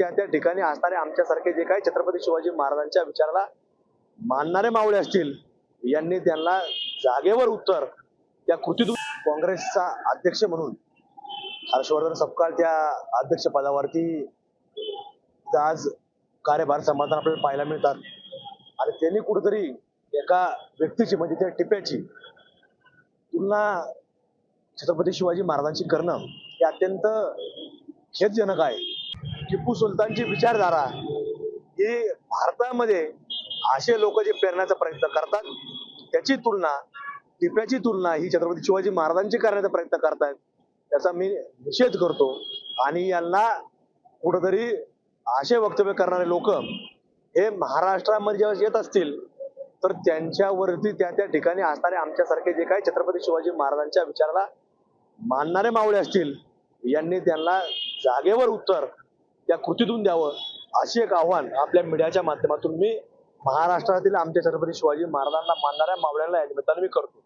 त्या त्या ठिकाणी असणारे आमच्यासारखे जे काही छत्रपती शिवाजी महाराजांच्या विचाराला मानणारे मावळे असतील यांनी त्यांना जागेवर उत्तर त्या कृतीतून काँग्रेसचा अध्यक्ष म्हणून हर्षवर्धन सपकाळ त्या अध्यक्ष पदावरती आज कार्यभार समाधान आपल्याला पाहायला मिळतात. आणि त्यांनी कुठेतरी एका व्यक्तीची म्हणजे त्या टिप्याची तुलना छत्रपती शिवाजी महाराजांची करणं हे अत्यंत खेदजनक आहे. टिपू सुलतानची विचारधारा ही भारतामध्ये असे लोक जे पेरण्याचा प्रयत्न करतात त्याची तुलना टिप्याची तुलना ही छत्रपती शिवाजी महाराजांची करण्याचा प्रयत्न करतायत त्याचा मी निषेध करतो. आणि यांना कुठंतरी असे वक्तव्य करणारे लोक हे महाराष्ट्रामध्ये जेव्हा येत असतील तर त्यांच्यावरती त्या त्या ठिकाणी असणारे आमच्यासारखे जे काही छत्रपती शिवाजी महाराजांच्या विचाराला मानणारे मावळे असतील यांनी त्यांना जागेवर उत्तर त्या कृतीतून द्यावं अशी एक आव्हान आपल्या मीडियाच्या माध्यमातून मी महाराष्ट्रातील आमच्या छत्रपती शिवाजी महाराजांना मानणाऱ्या मावळ्यांना या निमित्ताने मी करतो.